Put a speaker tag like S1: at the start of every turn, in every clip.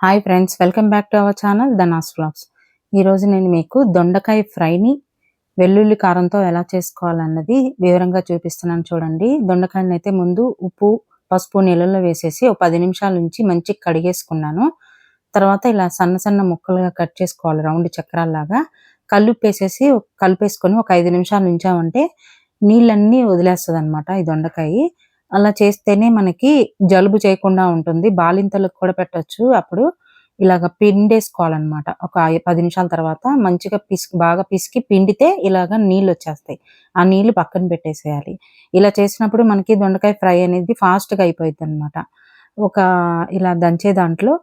S1: Hi friends welcome back to our channel Dhanas vlogs ఈరోజు నేను మీకు దొండకాయ ఫ్రైని వెల్లుల్లి కారంతో ఎలా చేసుకోవాలన్నది వివరంగా చూపిస్తున్నాను చూడండి. దొండకాయని అయితే ముందు ఉప్పు పసుపు నీళ్ళలో వేసేసి ఒక పది నిమిషాల నుంచి మంచిగా కడిగేసుకున్నాను. తర్వాత ఇలా సన్న సన్న ముక్కలుగా కట్ చేసుకోవాలి రౌండ్ చక్రాల్లాగా. కల్లుప్పేసేసి కలిపేసుకొని ఒక ఐదు నిమిషాలు ఉంచామంటే నీళ్ళన్నీ వదిలేస్తుంది అనమాట ఈ దొండకాయ. అలా చేస్తేనే మనకి జలుబు చేయకుండా ఉంటుంది. బాలింతలకు కూడా పెట్టొచ్చు. అప్పుడు ఇలాగ పిండేసుకోవాలన్నమాట ఒక పది నిమిషాల తర్వాత మంచిగా పిసికి బాగా పిసికి పిండితే ఇలాగ నీళ్ళు వచ్చేస్తాయి. ఆ నీళ్ళు పక్కన పెట్టేసేయాలి. ఇలా చేసినప్పుడు మనకి దొండకాయ ఫ్రై అనేది ఫాస్ట్గా అయిపోయింది అనమాట ఒక ఇలా దంచే దాంట్లో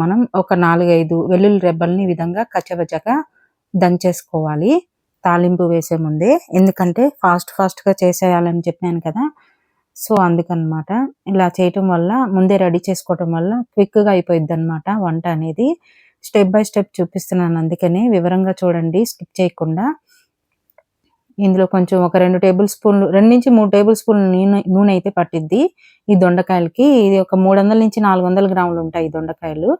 S1: మనం ఒక నాలుగైదు వెల్లుల్లి రెబ్బల్ని ఈ విధంగా కచ్చబచ్చగా దంచేసుకోవాలి. తాలింపు వేసే ముందే. ఎందుకంటే ఫాస్ట్ ఫాస్ట్గా చేసేయాలని చెప్పాను కదా సో అందుకనమాట. ఇలా చేయటం వల్ల ముందే రెడీ చేసుకోవటం వల్ల క్విక్గా అయిపోయింది అనమాట వంట అనేది. స్టెప్ బై స్టెప్ చూపిస్తున్నాను అందుకని. వివరంగా చూడండి స్కిప్ చేయకుండా. ఇందులో కొంచెం ఒక రెండు టేబుల్ స్పూన్లు రెండు నుంచి మూడు టేబుల్ స్పూన్లు నూనె నూనె అయితే పట్టిద్ది ఈ దొండకాయలకి. ఇది ఒక మూడు వందల నుంచి నాలుగు వందల గ్రాములు ఉంటాయి ఈ దొండకాయలు.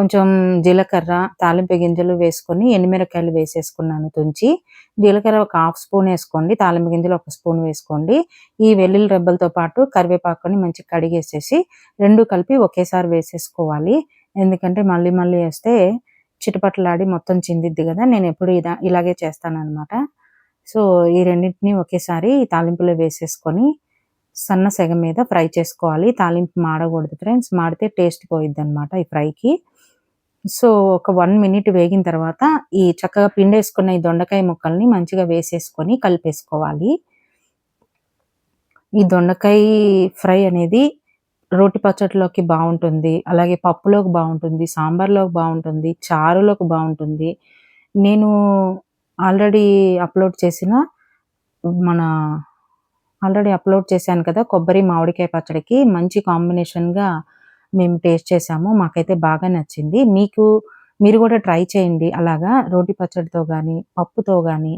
S1: కొంచెం జీలకర్ర తాలింపు గింజలు వేసుకొని ఎండుమిరకాయలు వేసేసుకున్నాను తుంచి. జీలకర్ర ఒక హాఫ్ స్పూన్ వేసుకోండి తాలింపు గింజలు ఒక స్పూన్ వేసుకోండి. ఈ వెల్లుల్లి రెబ్బలతో పాటు కరివేపాకుని మంచిగా కడిగేసేసి రెండు కలిపి ఒకేసారి వేసేసుకోవాలి. ఎందుకంటే మళ్ళీ మళ్ళీ వేస్తే చిటపట్లాడి మొత్తం చిందిద్ది కదా నేను ఎప్పుడు ఇదా ఇలాగే చేస్తానన్నమాట. సో ఈ రెండింటిని ఒకేసారి తాలింపులో వేసేసుకొని సన్న సెగ మీద ఫ్రై చేసుకోవాలి. తాలింపు మాడకూడదు ఫ్రెండ్స్ మాడితే టేస్ట్ పోయిద్ది అనమాట ఈ ఫ్రైకి. సో ఒక వన్ మినిట్ వేగిన తర్వాత ఈ చక్కగా పిండేసుకున్న ఈ దొండకాయ ముక్కల్ని మంచిగా వేసేసుకొని కలిపేసుకోవాలి. ఈ దొండకాయ ఫ్రై అనేది రోటి పచ్చడిలోకి బాగుంటుంది అలాగే పప్పులోకి బాగుంటుంది సాంబార్లోకి బాగుంటుంది చారులోకి బాగుంటుంది. నేను ఆల్రెడీ అప్లోడ్ చేసిన మన ఆల్రెడీ అప్లోడ్ చేశాను కదా కొబ్బరి మామిడికాయ పచ్చడికి మంచి కాంబినేషన్గా మేము టేస్ట్ చేసాము మాకైతే బాగా నచ్చింది. మీకు మీరు కూడా ట్రై చేయండి. అలాగా రోటి పచ్చడితో కానీ పప్పుతో కానీ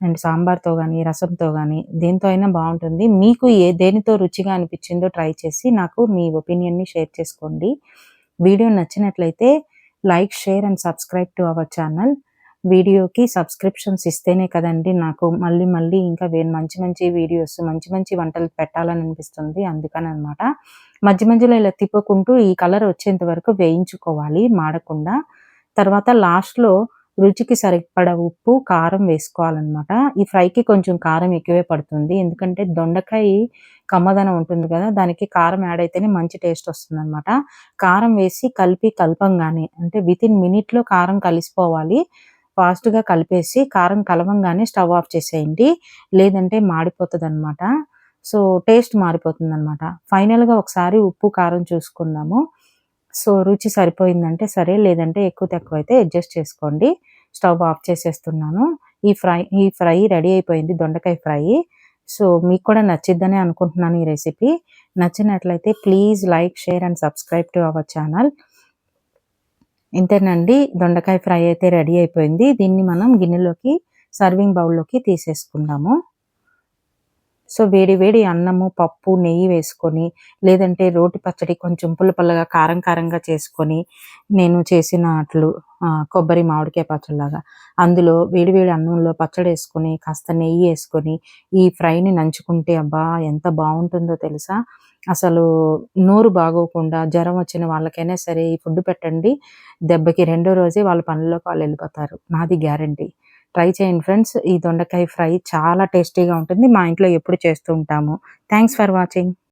S1: అండ్ సాంబార్తో కానీ రసంతో కానీ దేంతో అయినా బాగుంటుంది. మీకు ఏ దేనితో రుచిగా అనిపించిందో ట్రై చేసి నాకు మీ ఒపీనియన్ని షేర్ చేసుకోండి. వీడియో నచ్చినట్లయితే like share and subscribe to our channel. వీడియోకి సబ్స్క్రిప్షన్స్ ఇస్తేనే కదండి నాకు మళ్ళీ మళ్ళీ ఇంకా మంచి మంచి వీడియోస్ మంచి మంచి వంటలు పెట్టాలని అనిపిస్తుంది. అందుకని అనమాట మధ్య మధ్యలో ఇలా తిప్పుకుంటూ ఈ కలర్ వచ్చేంత వరకు వేయించుకోవాలి మాడకుండా. తర్వాత లాస్ట్లో రుచికి సరిపడ ఉప్పు కారం వేసుకోవాలన్నమాట. ఈ ఫ్రైకి కొంచెం కారం ఎక్కువే పడుతుంది. ఎందుకంటే దొండకాయ కమ్మదనం ఉంటుంది కదా దానికి కారం యాడ్ అయితేనే మంచి టేస్ట్ వస్తుందన్నమాట. కారం వేసి కలిపి కలపంగానే అంటే విత్ ఇన్ మినిట్లో కారం కలిసిపోవాలి. ఫాస్ట్గా కలిపేసి కారం కలవంగానే స్టవ్ ఆఫ్ చేసేయండి. లేదంటే మాడిపోతుంది అనమాట సో టేస్ట్ మారిపోతుంది అనమాట ఫైనల్గా ఒకసారి ఉప్పు కారం చూసుకుందాము. సో రుచి సరిపోయిందంటే సరే లేదంటే ఎక్కువ తక్కువ అయితే అడ్జస్ట్ చేసుకోండి. స్టవ్ ఆఫ్ చేసేస్తున్నాను. ఈ ఫ్రై ఈ ఫ్రై రెడీ అయిపోయింది దొండకాయ ఫ్రై. సో మీకు కూడా నచ్చిద్దని అనుకుంటున్నాను ఈ రెసిపీ. నచ్చినట్లయితే please like share and subscribe to our channel. ఇంతేనండి దొండకాయ ఫ్రై అయితే రెడీ అయిపోయింది. దీన్ని మనం గిన్నెలోకి సర్వింగ్ బౌల్లోకి తీసేసుకుందాము. సో వేడి వేడి అన్నము పప్పు నెయ్యి వేసుకొని లేదంటే రోటి పచ్చడి కొంచెం పుల్లపుల్లగా కారం కారంగా చేసుకొని నేను చేసిన అట్లు కొబ్బరి మామిడికాయ పచ్చడిలాగా అందులో వేడి వేడి అన్నంలో పచ్చడి వేసుకొని కాస్త నెయ్యి వేసుకొని ఈ ఫ్రైని నంచుకుంటే అబ్బా ఎంత బాగుంటుందో తెలుసా? అసలు నోరు బాగోకుండా జ్వరం వచ్చిన వాళ్ళకైనా సరే ఈ ఫుడ్ పెట్టండి. దెబ్బకి రెండో రోజే వాళ్ళ పనుల్లోకి వాళ్ళు వెళ్ళిపోతారు. నాది గ్యారంటీ. ట్రై చేయండి ఫ్రెండ్స్. ఈ దొండకాయ ఫ్రై చాలా టేస్టీగా ఉంటుంది. మా ఇంట్లో ఎప్పుడు చేస్తూ ఉంటాము. Thanks for watching.